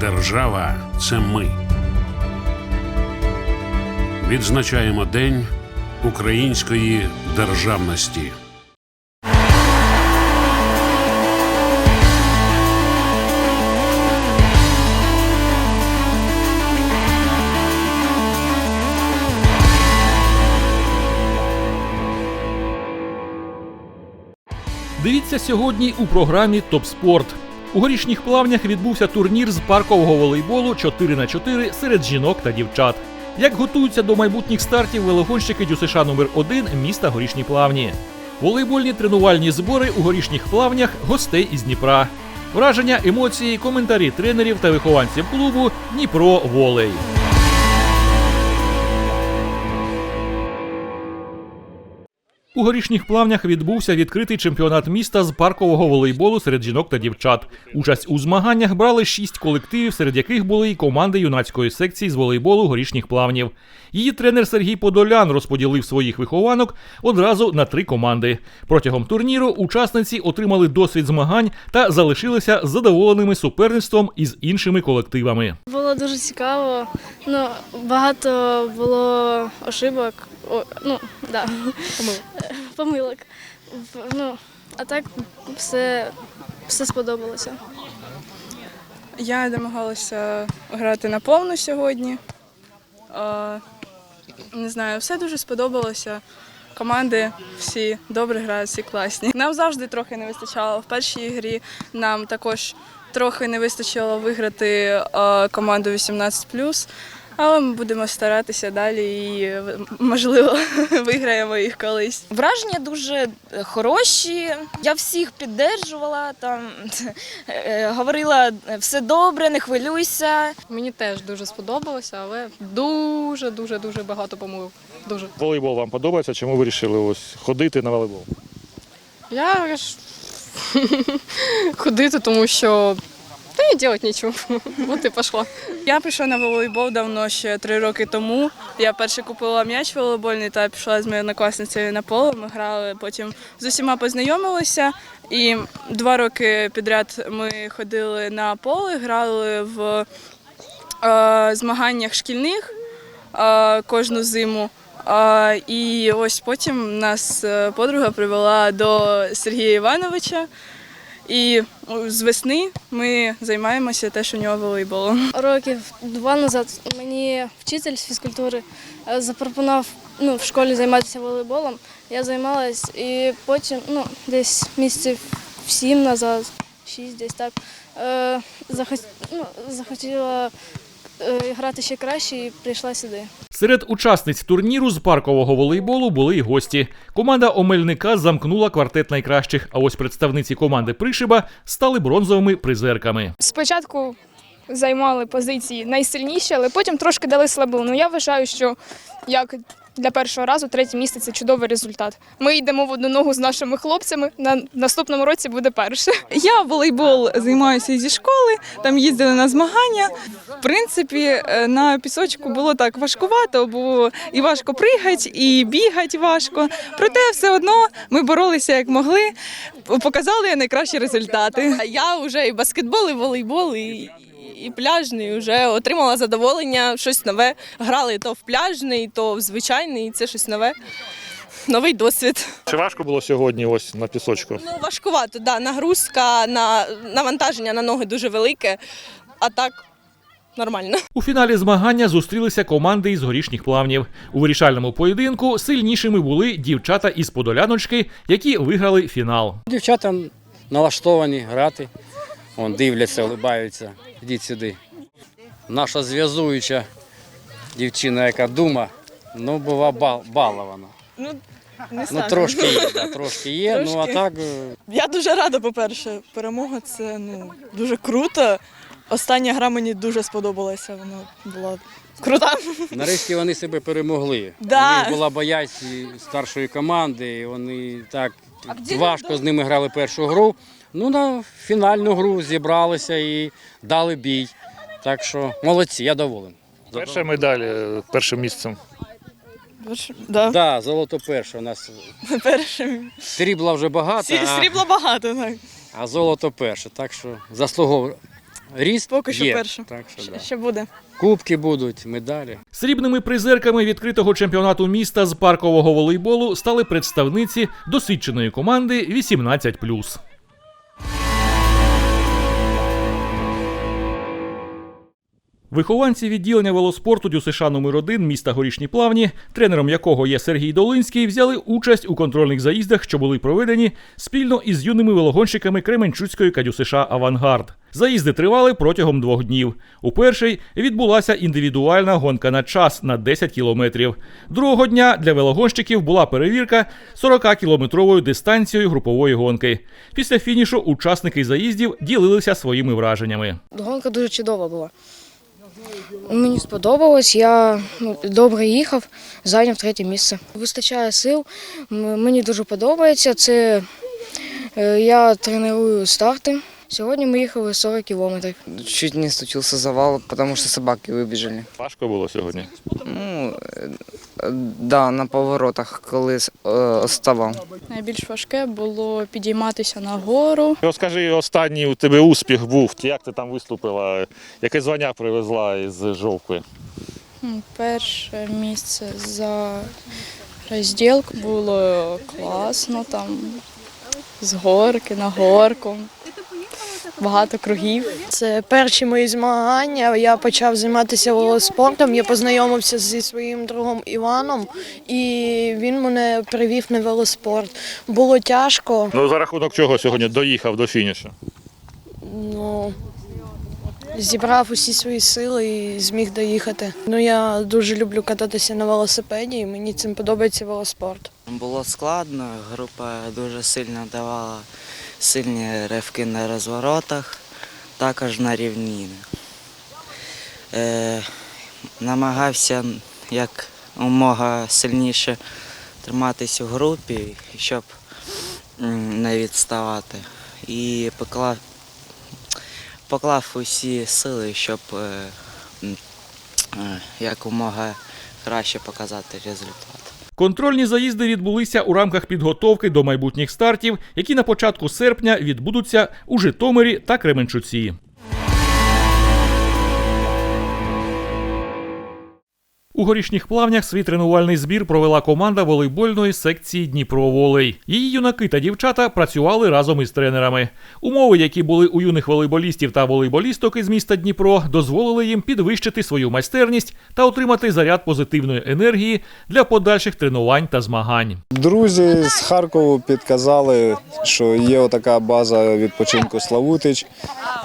Держава це ми. Відзначаємо День української державності. Дивіться сьогодні у програмі Топ Спорт. У горішніх плавнях відбувся турнір з паркового волейболу 4 на 4 серед жінок та дівчат. Як готуються до майбутніх стартів велогонщики ДЮСШ номер 1 міста Горішні Плавні. Волейбольні тренувальні збори у горішніх плавнях гостей із Дніпра. Враження, емоції, коментарі тренерів та вихованців клубу Дніпро Волей. У горішніх плавнях відбувся відкритий чемпіонат міста з паркового волейболу серед жінок та дівчат. Участь у змаганнях брали шість колективів, серед яких були й команди юнацької секції з волейболу горішніх плавнів. Її тренер Сергій Подолян розподілив своїх вихованок одразу на три команди. Протягом турніру учасниці отримали досвід змагань та залишилися задоволеними суперництвом із іншими колективами. Було дуже цікаво. Ну, багато було ошибок. О, ну, да. Помилок. Помилок. Ну, а так все, все сподобалося. Я намагалася грати на повну сьогодні. Не знаю, все дуже сподобалося. Команди всі добре грають, всі класні. Нам завжди трохи не вистачало. В першій грі нам також трохи не вистачило виграти команду 18+, але ми будемо старатися далі і, е, можливо, виграємо їх колись. Враження дуже е, хороші. Я всіх піддержувала, там е, говорила все добре, не хвилюйся. Мені теж дуже сподобалося, але дуже, дуже, дуже багато помилок. Дуже. Волейбол вам подобається? Чому ви вирішили ось ходити на волейбол? Я ходити, тому що й робити нічого. От і пішла. Я прийшла на волейбол давно ще три роки тому. Я перше купила м'яч волейбольний та пішла з моєю однокласницею на поле. Ми грали, потім з усіма познайомилися. І два роки підряд ми ходили на поле, грали в е, змаганнях шкільних е, кожну зиму. Е, і ось потім нас е, подруга привела до Сергія Івановича. І з весни ми займаємося теж у нього волейболом. Років два назад мені вчитель з фізкультури е, запропонував ну, в школі займатися волейболом. Я займалась і потім, ну, десь місяців сім назад, шість десь так, е, ну, захотіла грати ще краще і прийшла сюди. Серед учасниць турніру з паркового волейболу були й гості. Команда Омельника замкнула квартет найкращих, а ось представниці команди Пришиба стали бронзовими призерками. спочатку займали позиції найсильніші, але потім трошки дали слабину. Ну, я вважаю, що як для першого разу третє місце це чудовий результат. Ми йдемо в одну ногу з нашими хлопцями. На наступному році буде перше. Я волейбол займаюся зі школи, там їздили на змагання. В принципі, е, на пісочку було так важкувато, бо і важко пригати, і бігати важко. Проте все одно ми боролися як могли, показали найкращі результати. Я вже і баскетбол, і волейбол, і, і пляжний вже отримала задоволення, щось нове. Грали то в пляжний, то в звичайний, це щось нове. Новий досвід. Чи важко було сьогодні ось на пісочку? Ну, важкувато, да. Нагрузка на навантаження на ноги дуже велике, а так нормально. У фіналі змагання зустрілися команди із горішніх плавнів. У вирішальному поєдинку сильнішими були дівчата із Подоляночки, які виграли фінал. Дівчата налаштовані грати, Вон, дивляться, улибаються. Ідіть сюди. Наша зв'язуюча дівчина, яка дума, ну, була бал- балована. Ну, не Ну, трошки є, да, трошки є. Ну, а так, е, Я дуже рада, по-перше. Перемога це ну, дуже круто. Остання гра мені дуже сподобалася. Вона була крута. нарешті вони себе перемогли. Да. У них була боязнь старшої команди, і вони так важко з ними грали першу гру. Ну, на фінальну гру зібралися і дали бій. Так що молодці, я доволен. Перша медаль е, першим місцем. Да. Да, золото перше. У нас Перше. срібла вже багато, Срі- а, Срібла багато, так. а золото перше. Так що заслуговує. Ріст Поки що є, перше. Так що, да. Ще буде. Кубки будуть, медалі. Срібними призерками відкритого чемпіонату міста з паркового волейболу стали представниці досвідченої команди 18+. Вихованці відділення велоспорту ДЮСШ номер 1 міста Горішні Плавні, тренером якого є Сергій Долинський, взяли участь у контрольних заїздах, що були проведені спільно із юними велогонщиками Кременчуцької КДЮСШ Авангард. Заїзди тривали протягом двох днів. У перший відбулася індивідуальна гонка на час на 10 кілометрів. Другого дня для велогонщиків була перевірка 40-кілометровою дистанцією групової гонки. Після фінішу учасники заїздів ділилися своїми враженнями. Гонка дуже чудова була. Мені сподобалось, я ну, добре їхав, зайняв третє місце. Вистачає сил, мені дуже подобається. Це е, я треную старти. Сьогодні ми їхали 40 кілометрів. Чуть не случился завал, потому что собаки выбежали. Важко було сьогодні. Ну, е, да, на поворотах, коли е, оставав. Найбільш важке було підійматися на гору. Розкажи, останній у тебе успіх був. Як ти там виступила? Яке звання привезла із жовкви? Перше місце за розділку було класно, там з горки на горку. Багато кругів. Це перші мої змагання. Я почав займатися велоспортом. Я познайомився зі своїм другом Іваном, і він мене привів на велоспорт. Було тяжко. Ну за рахунок чого сьогодні доїхав до фінішу? Ну, зібрав усі свої сили і зміг доїхати. Ну, я дуже люблю кататися на велосипеді, і мені цим подобається велоспорт. Було складно, група дуже сильно давала сильні ривки на розворотах, також на рівніни. Е, намагався як умога сильніше триматись у групі, щоб не відставати. І поклав, поклав усі сили, щоб е, е, якомога краще показати результат. Контрольні заїзди відбулися у рамках підготовки до майбутніх стартів, які на початку серпня відбудуться у Житомирі та Кременчуці. У горішніх плавнях свій тренувальний збір провела команда волейбольної секції Дніпро-Волей. Її юнаки та дівчата працювали разом із тренерами. Умови, які були у юних волейболістів та волейболісток із міста Дніпро, дозволили їм підвищити свою майстерність та отримати заряд позитивної енергії для подальших тренувань та змагань. Друзі з Харкову підказали, що є така база відпочинку Славутич,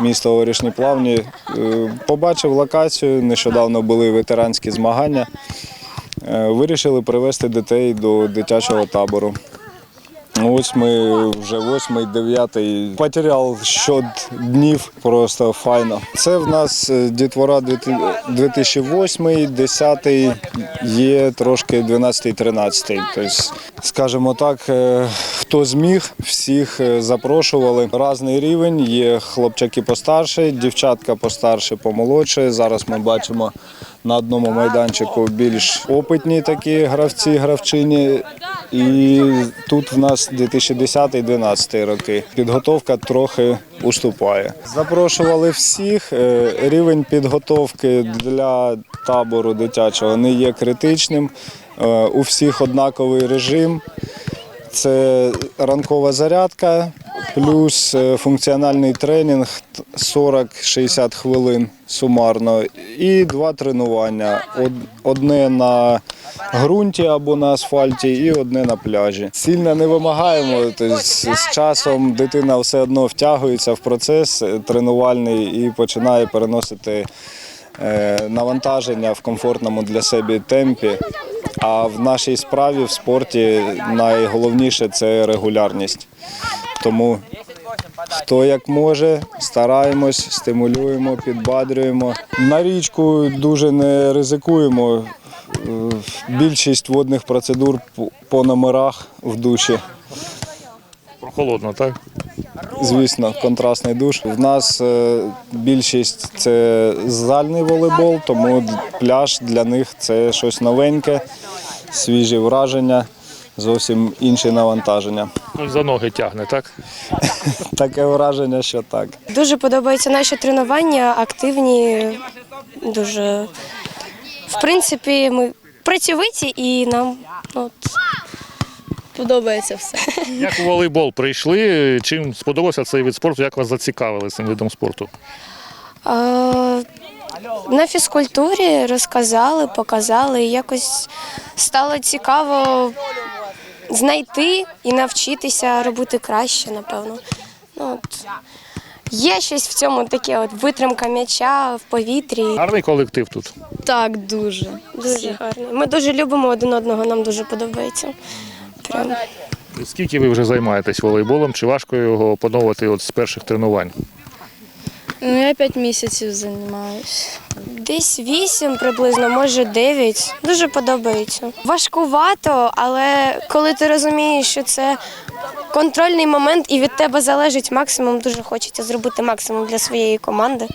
місто Горішні Плавні. Е, Побачив локацію, нещодавно були ветеранські змагання. Е, Вирішили привезти дітей до дитячого табору. Ось ми вже восьмий, дев'ятий. Матеріал щоднів просто файно. Це в нас е, дітвора 2008, 10 є трошки 12, 13. Тобто, скажімо так, е, хто зміг, всіх е, запрошували. Разний рівень. Є хлопчаки постарше, дівчатка постарше, помолодше. Зараз ми бачимо на одному майданчику більш опитні такі гравці, гравчині. І тут в нас 2010-2012 роки. Підготовка трохи уступає. Запрошували всіх. Е, Рівень підготовки для табору дитячого не є критичним. Е, У всіх однаковий режим. Це ранкова зарядка, плюс е, функціональний тренінг 40-60 хвилин сумарно, і два тренування. Одне на ґрунті або на асфальті, і одне на пляжі. Сильно не вимагаємо. Тобто з часом дитина все одно втягується в процес е, тренувальний і починає переносити навантаження в комфортному для себе темпі. А в нашій справі в спорті найголовніше це регулярність. Тому хто як може, стараємось, стимулюємо, підбадрюємо. На річку дуже не ризикуємо. Е, Більшість водних процедур по номерах в душі. Прохолодно, так? Звісно, контрастний душ. В нас е, більшість це зальний волейбол, тому пляж для них це щось новеньке, свіжі враження. зовсім інші навантаження. Ну, За ноги тягне, так? Таке враження, що так. Дуже подобаються наші тренування, активні, дуже. В принципі, ми працьовиті і нам от, подобається все. Як у волейбол прийшли? Чим сподобався цей вид спорту? Як вас зацікавили цим видом спорту? А, на фізкультурі розказали, показали, і якось стало цікаво знайти і навчитися робити краще, напевно. Ну, от. Є щось в цьому таке, от витримка м'яча в повітрі. Гарний колектив тут. Так, дуже. Дуже гарно. Ми дуже любимо один одного, нам дуже подобається. Прям. Скільки ви вже займаєтесь волейболом? Чи важко його опановувати от з перших тренувань? Ну, я п'ять місяців займаюся. Десь вісім приблизно, може дев'ять. Дуже подобається. Важкувато, але коли ти розумієш, що це контрольний момент і від тебе залежить максимум, дуже хочеться зробити максимум для своєї команди.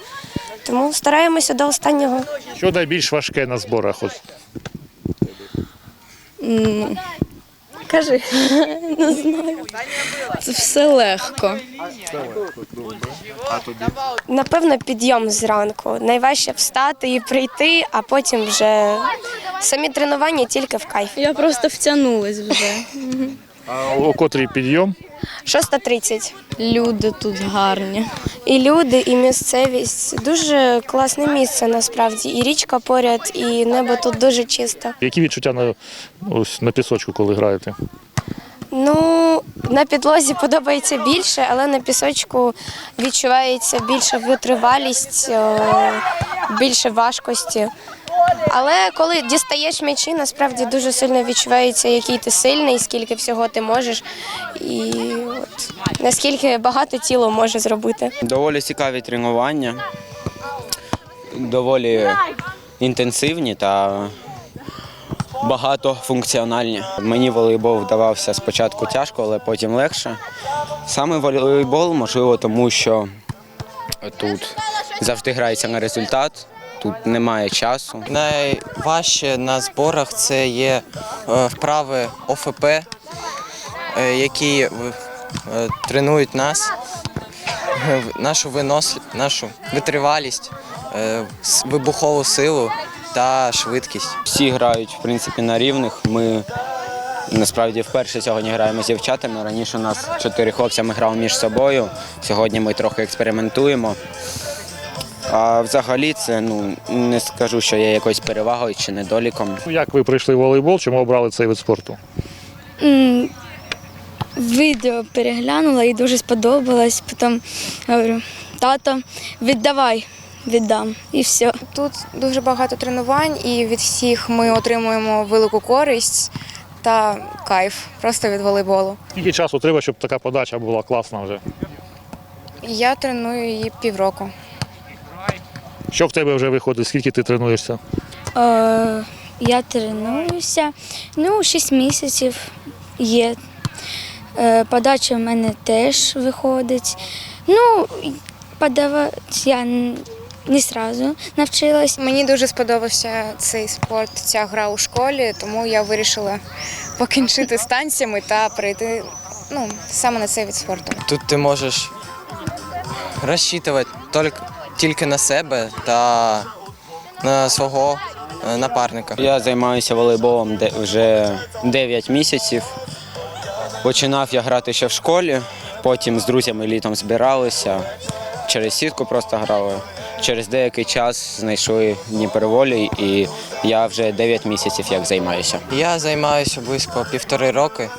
Тому стараємося до останнього. Що найбільш важке на зборах? От Кажи, не знаю. Це все легко. Напевно, підйом зранку. Найважче встати і прийти, а потім вже самі тренування тільки в кайф. Я просто втягнулась вже. а о котрій підйом? 6.30. Люди тут гарні. І люди, і місцевість. Дуже класне місце насправді. І річка поряд, і небо тут дуже чисте. Які відчуття на, ось, на пісочку, коли граєте? Ну, на підлозі подобається більше, але на пісочку відчувається більша витривалість, е, більше важкості. Але коли дістаєш м'ячі, насправді дуже сильно відчувається, який ти сильний, скільки всього ти можеш, і от, наскільки багато тіло може зробити. Доволі цікаві тренування, доволі інтенсивні та багатофункціональні. Мені волейбол вдавався спочатку тяжко, але потім легше. Саме волейбол, можливо, тому що тут завжди грається на результат, тут немає часу. Найважче на зборах це є е, вправи ОФП, е, які е, тренують нас, нашу винос, нашу витривалість, вибухову силу та швидкість. Всі грають в принципі на рівних. Ми насправді вперше сьогодні граємо з дівчатами. Раніше у нас чотири хлопця ми грали між собою. Сьогодні ми трохи експериментуємо. А взагалі це ну не скажу, що є якоюсь перевагою чи недоліком. Ну, Як ви прийшли в волейбол? Чому обрали цей вид спорту? Відео переглянула і дуже сподобалось. Потім говорю, тато, віддавай, віддам. І все. Тут дуже багато тренувань, і від всіх ми отримуємо велику користь та кайф просто від волейболу. Скільки часу треба, щоб така подача була класна вже? Я треную її півроку. Що в тебе вже виходить? Скільки ти тренуєшся? Е, я тренуюся. Ну, 6 місяців є. Е, подача в мене теж виходить. Ну, подавати я не одразу навчилась. Мені дуже сподобався цей спорт, ця гра у школі, тому я вирішила покінчити з танцями та прийти ну, саме на цей від спорту. Тут ти можеш розчитувати тільки- тільки на себе та на свого е, напарника. Я займаюся волейболом вже 9 місяців. Починав я грати ще в школі, потім з друзями літом збиралися, через сітку просто грали. Через деякий час знайшли Дніперволі і я вже 9 місяців як займаюся. Я займаюся близько півтори роки.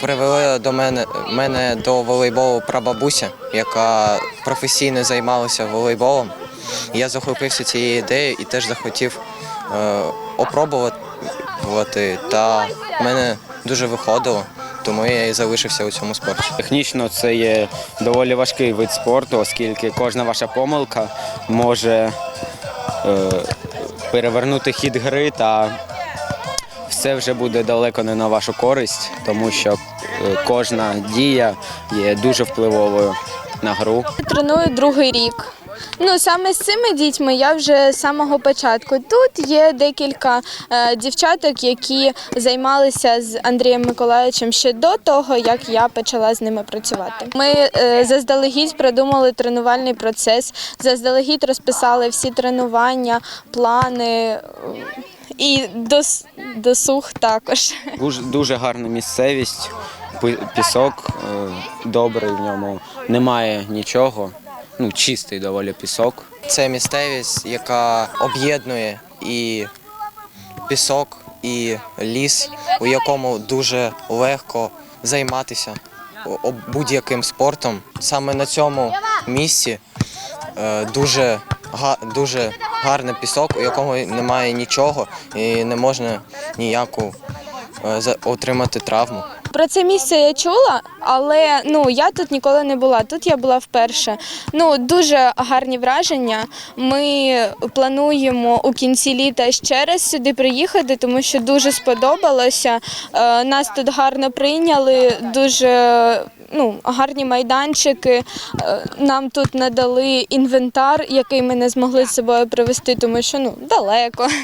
Привела до мене, мене до волейболу прабабуся, яка професійно займалася волейболом. Я захопився цією ідеєю і теж захотів е, опробувати. Та в мене дуже виходило, тому я і залишився у цьому спорті. Технічно це є доволі важкий вид спорту, оскільки кожна ваша помилка може е, перевернути хід гри та все вже буде далеко не на вашу користь, тому що е, кожна дія є дуже впливовою на гру. Треную другий рік. Ну саме з цими дітьми я вже з самого початку. Тут є декілька е, дівчаток, які займалися з Андрієм Миколаївичем ще до того, як я почала з ними працювати. Ми е, заздалегідь продумали тренувальний процес, заздалегідь розписали всі тренування, плани. І дос, досуг також. Дуже, дуже гарна місцевість, пісок е, добрий в ньому, немає нічого. Ну, чистий доволі пісок. Це місцевість, яка об'єднує і пісок, і ліс, у якому дуже легко займатися будь-яким спортом. Саме на цьому місці е, дуже, дуже гарний пісок, у якому немає нічого і не можна ніяку е, отримати травму. Про це місце я чула, але ну я тут ніколи не була. Тут я була вперше. Ну дуже гарні враження. Ми плануємо у кінці літа ще раз сюди приїхати, тому що дуже сподобалося. Е, Нас тут гарно прийняли, дуже ну, гарні майданчики. Е, Нам тут надали інвентар, який ми не змогли з собою привезти, тому що ну далеко.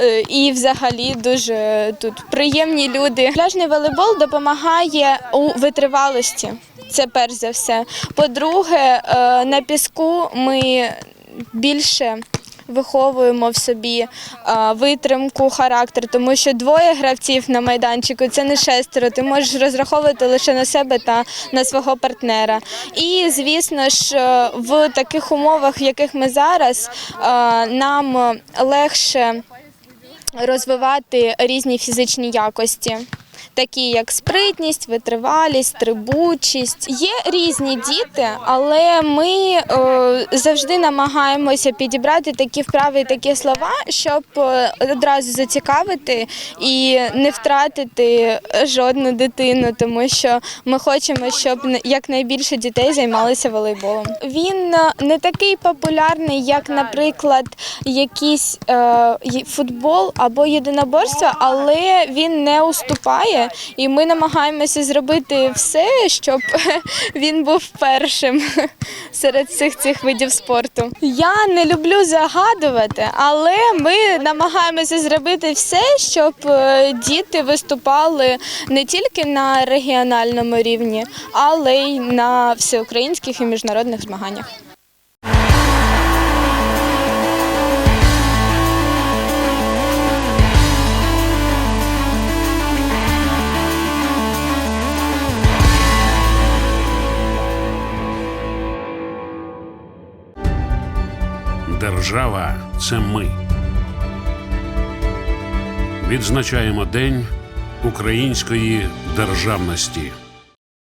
Е, І взагалі дуже тут приємні люди. Пляжний волейбол допомагає у витривалості. Це перш за все. По-друге, е, на піску ми більше виховуємо в собі е, витримку, характер, тому що двоє гравців на майданчику це не шестеро. Ти можеш розраховувати лише на себе та на свого партнера. І звісно ж, е, в таких умовах, в яких ми зараз, е, нам легше розвивати різні фізичні якості. Такі як спритність, витривалість, трибучість. Є різні діти, але ми е, завжди намагаємося підібрати такі вправи, такі слова, щоб е, одразу зацікавити і не втратити жодну дитину, тому що ми хочемо, щоб якнайбільше дітей займалися волейболом. Він е, не такий популярний, як, наприклад, якийсь футбол або єдиноборство, але він не уступає, і ми намагаємося зробити все, щоб він був першим серед всіх цих видів спорту. Я не люблю загадувати, але ми намагаємося зробити все, щоб е, діти виступали не тільки на регіональному рівні, але й на всеукраїнських і міжнародних змаганнях. Держава це ми. Відзначаємо День української державності.